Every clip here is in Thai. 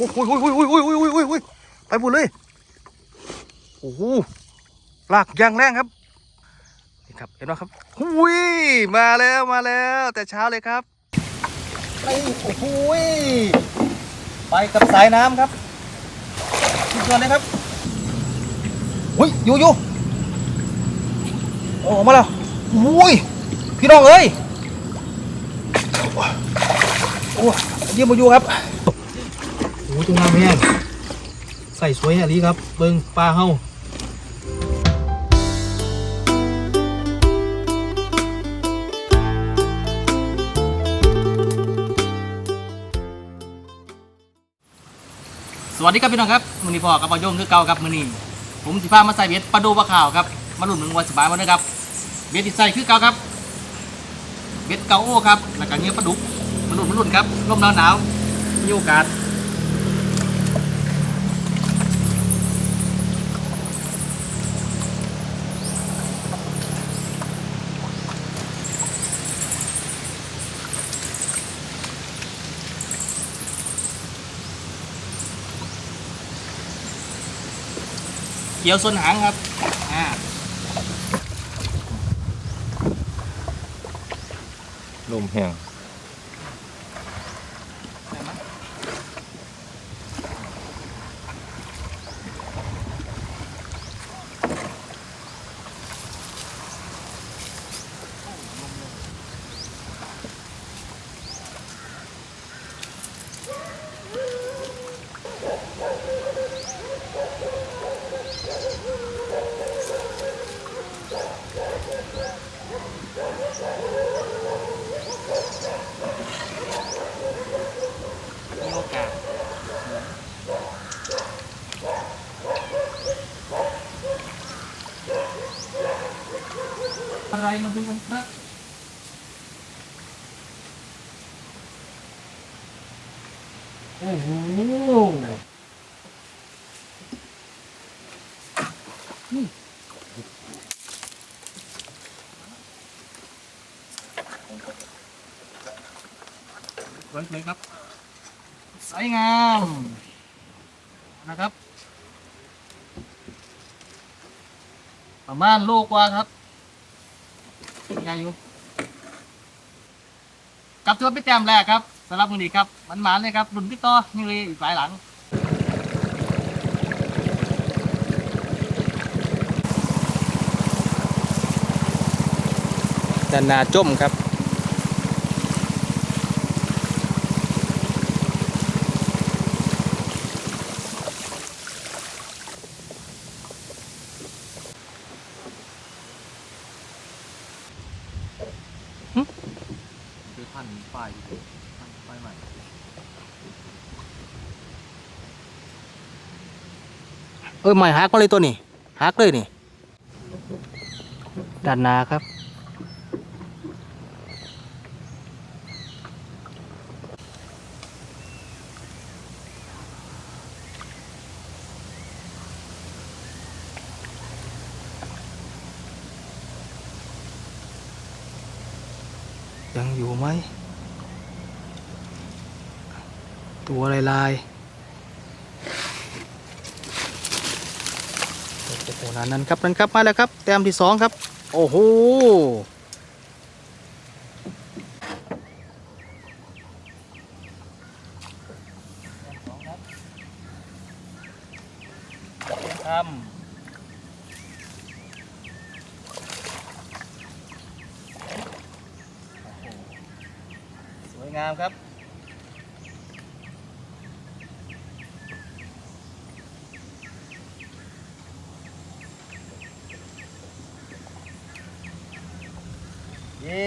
โอ้โหโอ้โหโอ้โหโอ้โหโอ้โหโอ้โหโอ้โหไปหมดเลยโอ้โหลากยางแรงครับนี่ครับเห็นไหมครับหุยมาแล้วมาแล้ว แต่เช้าเลยครับนี่โอ้โหไปกับสายน้ำครับสุดยอดเลยครับหุยอยู่อยู่โอ้อกมาแล้วหุยพี่น้องเอ้ยโอ้ยี่ยมมาอยู่ครับ โอ้ตัวงามแห้งใส่สวยอะไรครับ เบิ้งปลาเฮาสวัสดีครับพี่น้องครับมือนี้พ่อกับปายงคือเก่าครับมือนี้ผมสิพามาใส่เบ็ดปลาดูปลาข่าวครับมาหลุ่นหนึ่งวันสบายวันนะครับเบ็ดที่ใส่คือเก่าครับเบ็ดเก่าโอ้ครับแล้วก็เนื้อปลาดุกมาหลุ่นมาหลุ่นครับลมหนาวหนาวมีโอกาส เกี่ยวส่วนหางครับอ่าลมแห้ง อะไรมาดูกันครับโอ้โหนี่สวยเลยครับสวยงามนะครับ ประมาณโลกว่าครับ ได้อยู่กลับตัวไปแต้มแรกครับสำหรับมือนี้ครับมันหมานเลยครับรุ่นพี่ต่อยังเลยอีกหลายหลังด้านหนาจมครับ คือพันป้ายพันป้ายใหม่ เออใหม่ฮักมาเลยตัวนี้ฮักเลยนี่ด้านนาครับ ยังอยู่ไหม ตัวลายลายๆโอ้โหนั่นนั่นครับนั่นครับมาแล้วครับ แต้มที่สองครับ โอ้โหทำสวยงามครับ เย้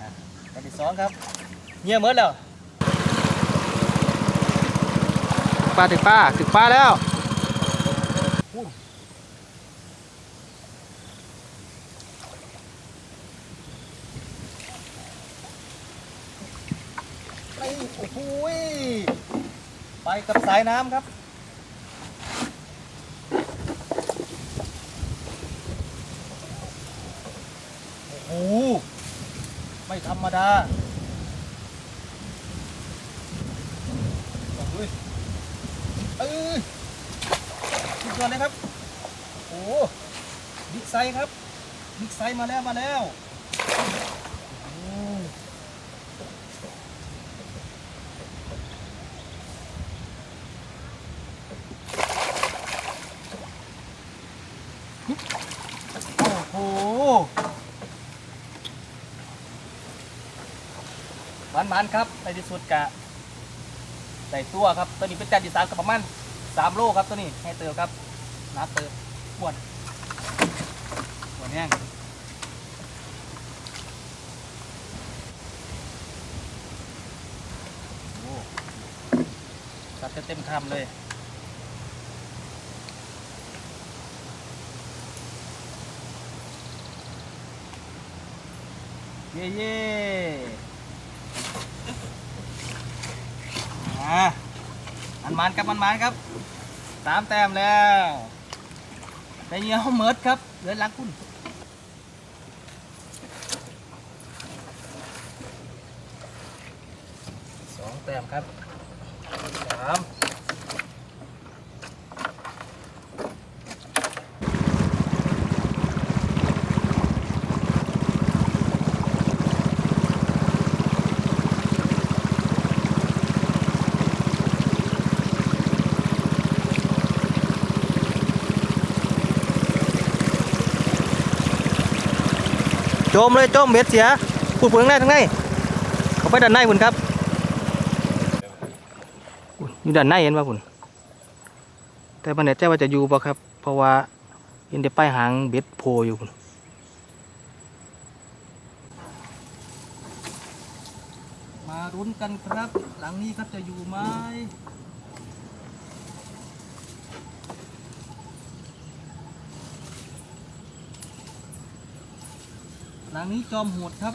อะกันที่ สองครับเงียบหมดแล้วปลาถึงปลาถึงปลาแล้วไปโอ้โหยไปกับสายน้ำครับ โอ้โห เฮ้ยเอ้ยสุดยอดเลยครับ โอ้ บิ๊กไซส์ครับ บิ๊กไซส์มาแล้วมาแล้วโอ้โอ้โห มันมันๆครับในที่สุดกะใส่ตัวครับ ตัวนี้เป็นจานที่สามกับประมาณสามโลครับตัวนี้ให้เติมครับน้ำเติมขวดขวดแห้งโอ้ตัดเต็มคำเลยเย่เย่ อ่ามันมันครับมันมันครับสามแต้มแล้วแต่เงี้ยเขาเมิดครับเหลือลังคุณสองแต้มครับสาม มเลยโจมเบ็ดเสียพูดผลข้างในทางในเขาไปด้านในคุณครับอยู่ด้านในเห็นป่ะคุณแต่มันเนี่ยแจ้ว่าจะอยู่ป่ะครับ เพราะว่าเห็นแต่ป้ายหางเบ็ดโผล่อยู่คุณมารุ้นกันครับ หลังนี้ครับจะอยู่ไหม หลังนี้จอมโหดครับ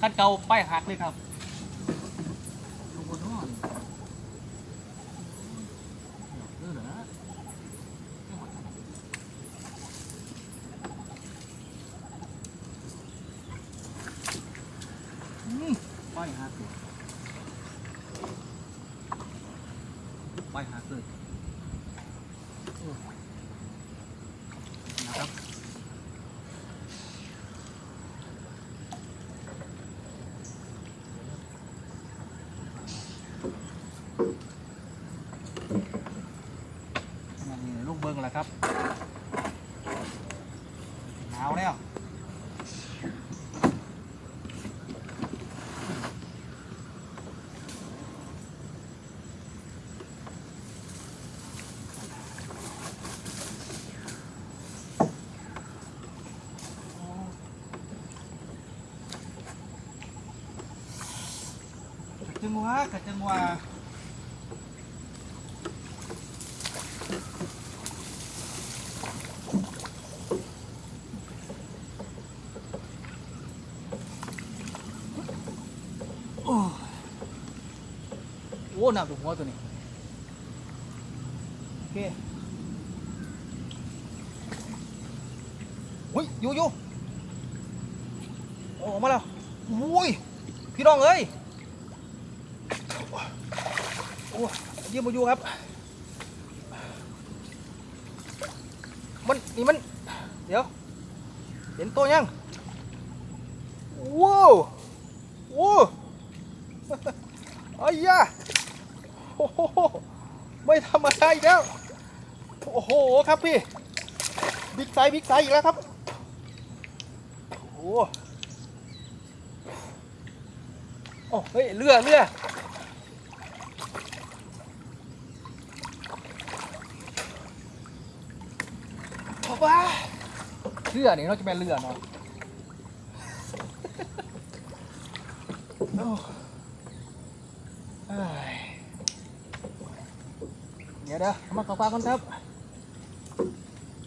คันเกาป้ายหักเลยครับลงบนนอนเออเหรออืมไปหาตัวไปหาเลยโอ้นะครับนี่ลูกเบิ้งแหละครับหนาวแล้ว กัด จังหวะกัดจังหวะโอ้โหหนักถูกหัวตัวนี้ โอเคเฮ้ยอยู่อยู่โอ้อกมาแล้วอุ้ยพี่น้องเอ้ย โอ้ ยืมาอยู่ครับ มันนี่มัน เดี๋ยว เห็นตัวยังว้าวว้าวอ้ยยาโอ้โหไม่ธรรมดาอีกแล้ว โอ้โหครับพี่ บิ๊กไซส์บิ๊กไซส์อีกแล้วครับ โอ้โหโอ้เฮ้ยเรือเรือ เพราะว่า เรือนี่เราจะเป็นเรือเนาะเดี๋ยวเดี๋ยวเอมาเข้าปากก่อนครับ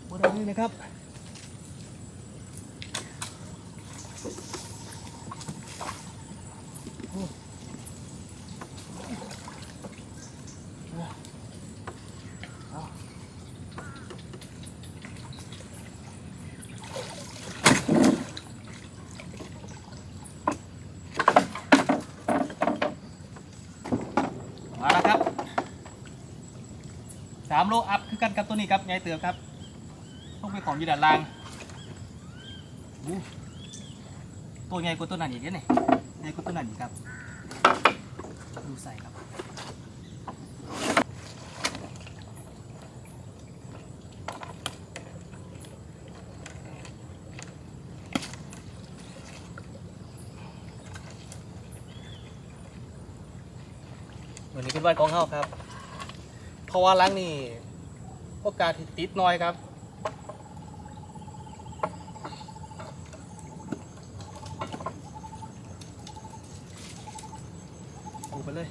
บนนี้นะครับเอา มาแล้วครับามโลอัพ คือกับตัวนี้ครับไงเตือครับต้องไปของอยู่ด้านลางตัวใหญ่กว่าตัวนั้นอีกเนี่ยนี่ใหญ่กว่าตัวนั้นอีกครับ ดูใส่ครับวันนี้เป็นวันของเขาครับ เพราะว่าล้างนี่ โอกาสที่ติดน้อยครับปูไปเลย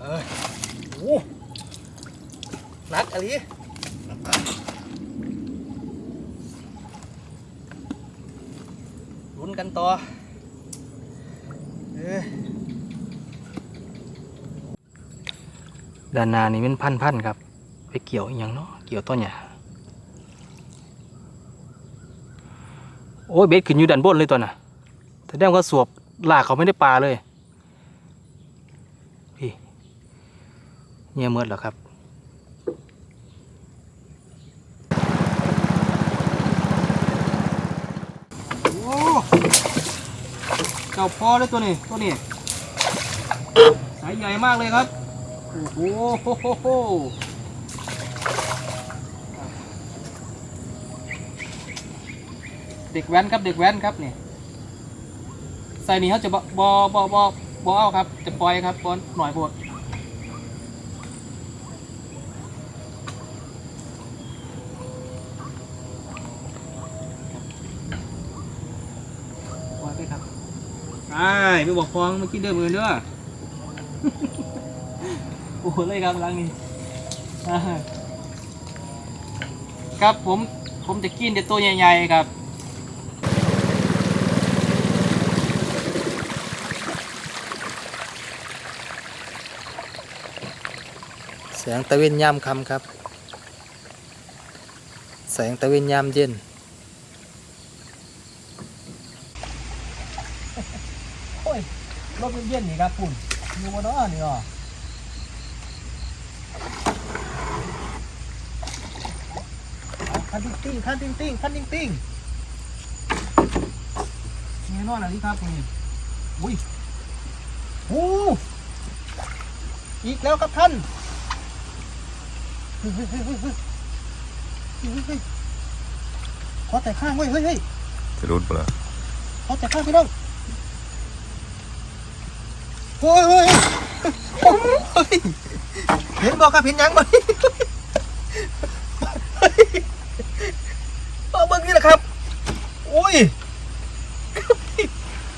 เอ้ยโอ้นักอะไรลุ้น กันต่อด้านหน้านี่เป็นพันพันๆครับ ไปเกี่ยวอย่างเนาะเกี่ยวต้นหญ้าโอ้ยเบ็ดขึ้นอยู่ด้านบนเลยตัวน่ะแสดงว่าสวบลากเขาไม่ได้ปลาเลยพี่เนี่ยเมืดแล้วครับ เราพอเลยตัวนี้ตัวนี้สายใหญ่มากเลยครับ โอ้โหโหโหโหเด็กแว้นครับเด็กแว้นครับนี่ใส่นี่เขาจะบอบอบอบอเอาครับ จะปล่อยครับปอนหน่อยพวดปล่อยไปครับ ไอ้ไปบอกฟองเมื่อกี้เดิมเงินด้วยโอ้โหเลยครับหลังนี้ครับผมผมจะกินแต่ตัวใหญ่ๆครับแสงตะเวนยามค่ำครับ แสงตะเวนยามเย็น โอ้ย รถเย็นนี่ครับปุ่นอยู่บนน้อนี่อะคันติ้งติ้งคันติ้งติ้งคันติ้งติ้งแน่นอนอันนี้ครับนี่อุ้ยโอ้อีกแล้วครับท่านเฮ้ยเฮ้ยเฮ้ยเฮ้ยเฮ้ยขอแต่ข้างเว้ยเฮ้ยเฮ้ยจะรุดปะล่ะขอแต่ข้างพี่น้อง โอ้ยเฮ้ยเฮ้ยเฮ้ยเห็นบอกครับเห็นยังบ่เฮ้ยเอาเบิ่งนี่แหละครับอุ้ย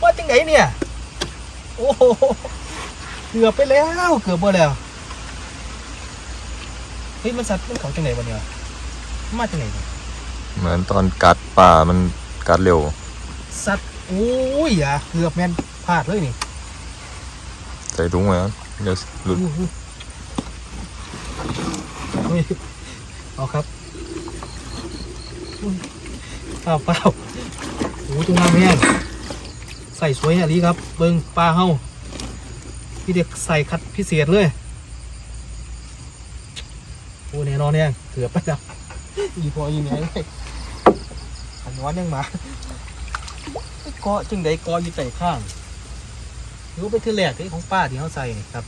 ว่าจังไหนเนี่ยโอ้โหเกือบไปแล้วเกือบไปแล้วเฮ้ยมันสัตว์มันของจังไหนวะเนี่ยมันมาจังไหนเนี่ยเหมือนตอนกัดป่ามันกัดเร็ว สัตว์โอ้ยอะเกือบแมนพลาดเลยนี่ ใส่ถุงไว้นะเดี๋ยวหลุดอุ้ยเอาครับอุ้ยเปล่าเปล่าโอ้ตัวงามแม่งใส่สวยอะไรครับ เบิ้งปลาเฮาพี่เด็กใส่คัดพิเศษเลยโอ้แน่นอนเนี่ยเกือบไปแล้วอีพออีแม่เลยอันนอนยังมาเกาะจึงได้เกาะอยู่ใส่ข้าง หรือว่าเป็นเทือแรกที่ของป้าที่เขาใส่นี่ครับ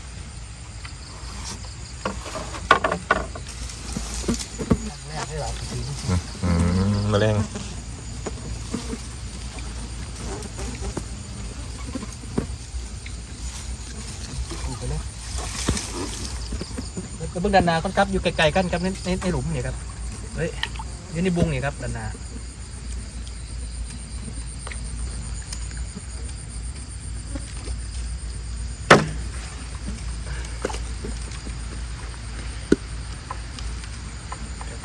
แรกได้หลายปีอืมแมลงถูกไปแล้วแล้วเบื้องด้านหน้าก็ครับอยู่ไกลๆกันครับในในในหลุมเนี่ยครับเฮ้ยอยู่ในบุงเนี่ยครับด้านหน้า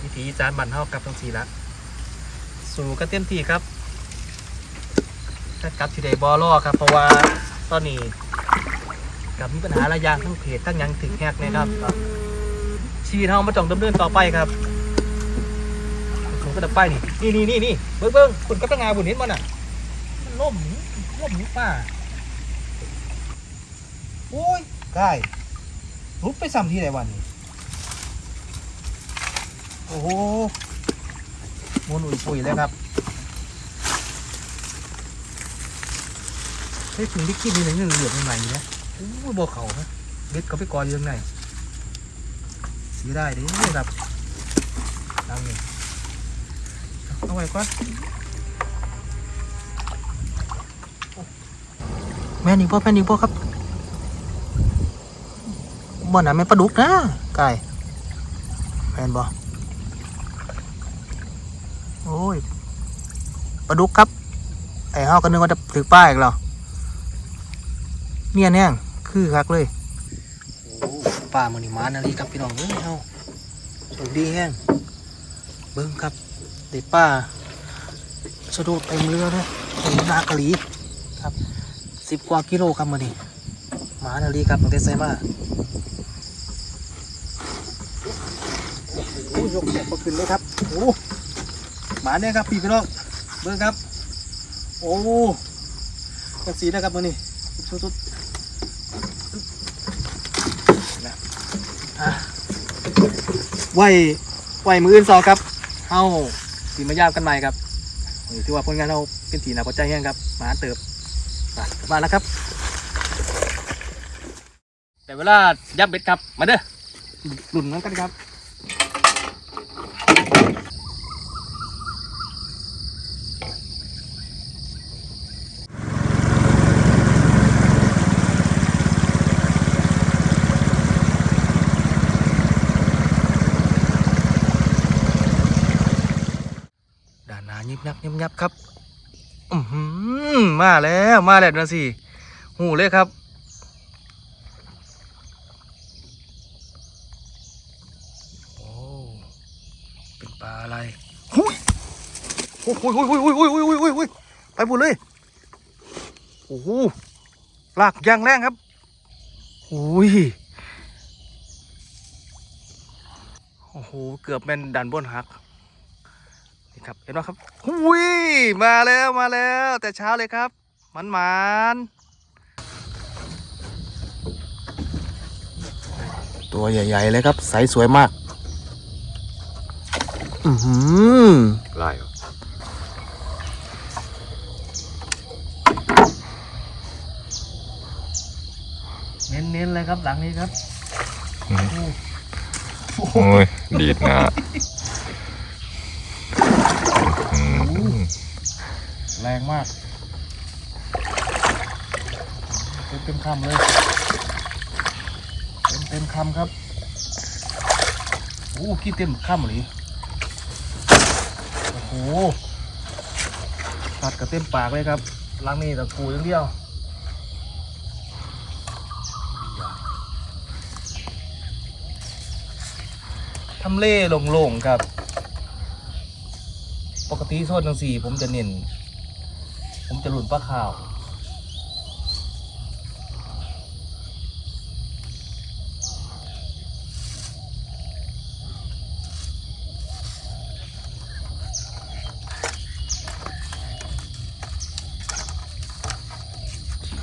วิธี จานบันเท่ากับทั้งสี่ละสู่กันเต็มที่ครับถ้ากลับที่ใดบอล่อครับ เพราะว่าตอนนี้กับมีปัญหาหลายอย่างทั้งเพจทั้งยังถึงแฮกนะครับชีวิตเรามาจ้องดำเนินต่อไปครับก็ดับไฟนี่นี่นี่นี่นี่เบิ้งเบิ้งคุณกับตั้งงาบุญเห็นมันอะมันล่มล่มอยู่ป่าโอ้ยกายรุดไปซ้ำที่ไหนวันนี้ โอ้โหมวนอุ่ยปุ๋ยเลยครับเฮ้ยถึงได้กินนี่เลยเรื่งเหลืองใหม่ๆนะโอ้ยบ่เขานะเบ็ดเขาไปกอยู่ตรงไหนสีได้ดิครับทำนี่เอาไว้ก่อนแม่นอีกพ่อแม่นอีกพ่อครับบ่อนะแม่ปลาดุกนะไก่แม่นบ่ อ้ยปลาดุกครับ ไอ้เฮาก็นึกว่าจะถือป้ายอีกเหรอเนี่ยเนี่ยคือคักเลยโอ้ป้ามันนี่มานาลีครับพี่น้องเอ้ยเฮาโชคดีแห้งเบิ่งครับเด็กป้าสะดุดเต็มเรือเลยเต็มนากะหลีครับสิบกว่ากิโลครับมานี่หมานาลีครับตั้งแต่ไซมาโอ้ยยกแขนก็ขึ้นเลยครับโอ้ห มาเนี่ยครับพี่พี่น้องเบิ้งครับ โอ้กันสีนะครับมานี่สุดๆนะอะไหวไหวมืออื่นสอครับเฮาสีมายามกันใหม่ครับนี่ถือว่าผลงานเราเป็นสีหนาพอใจแห้งครับหมาเติบบมาแล้วครับ แต่เวลายับเบ็ดครับมาเด้อหลุนนั้นกันครับ ยิบยับเงียบครับอืมมาแล้วมาแล้วนะสิหูเลยครับโอ้เป็นปลาอะไรหุยโอ้โหโอ้โหโอ้ยหโอ้โหโอ้โหไปบุญเลยโอ้โหลากยางแรงครับโอ้ยโอ้โหเกือบเป็นดันบนหัก ครับเห็นไหมครับหุยมาแล้วมาแล้ว แต่เช้าเลยครับ มันมันๆตัวใหญ่ ๆ เลยครับใสสวยมาก อือหือไล่เน้นๆเลยครับหลังนี้ครับ โอ้ยดีดหนะอืม แรงมากเต็มเต็มคำเลย เต็มเต็มคำครับโอ้ขี้เต็มคำเลยโอ้โหตัดกับเต็มปากเลยครับหลังนี้ตะกูอย่างเดียวทำเล่โล่งๆครับ ปกติโซนจังสี่ผมจะเน้น ผมจะหลุนปลาขาว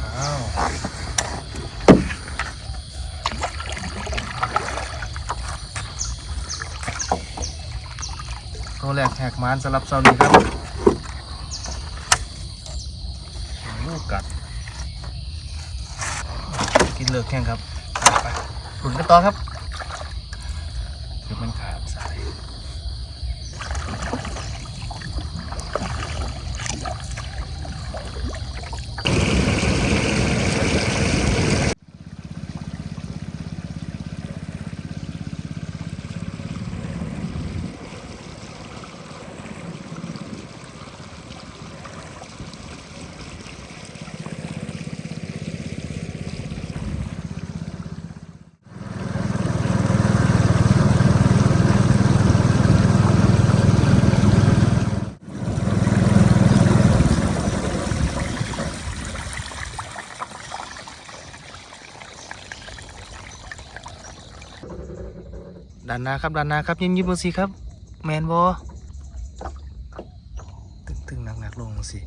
อ้าวตัวแรกแหกมานสำหรับเซานี้ครับลูกกัด กิน เลิกแข่งครับไปไปหลุนกันต่อครับ ด้านหน้าครับด้านหน้าครับยิ้มยิ้มบนสีครับ แมนบอตึงหนักๆลงสิ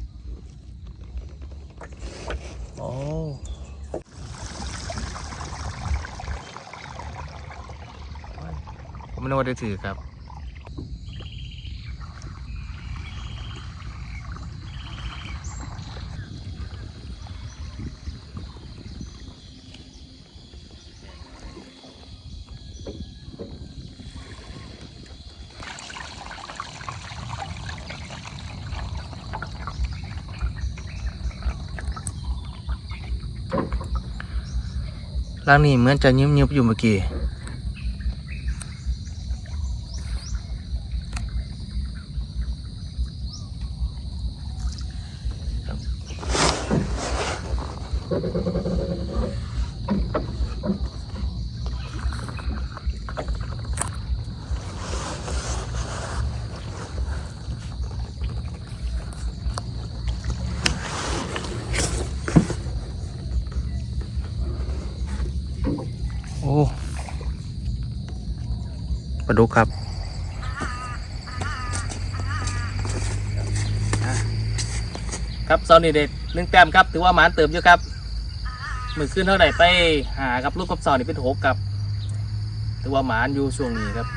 โอ้ผมไม่รู้ว่าได้ถือครับ ล่างนี้เหมือนจะยุบยุบๆอยู่เมื่อกี้ ปลาดุกครับครับเซานี่เด็ดหนึ่งแต้มครับ ถือว่าหมานเติมอยู่ครับมือขึ้นเท่าไหร่ไปหากับลูกกับเซานี่เป็นหกครับถือว่าหมานอยู่ช่วงนี้ครับ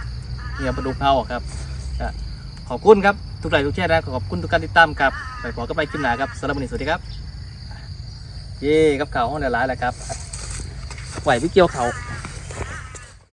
เนี่ยประดุกเผาครับขอบคุณครับ ทุกไลค์ทุกแชร์นะขอบคุณทุกการติดตามครับไปขอก็ไปขึ้นหนาครับสำหรับวันนี้สวัสดีครับ เย่กับเข่าห้องเดลายแหละครับไหวพี่เกี่ยวเขา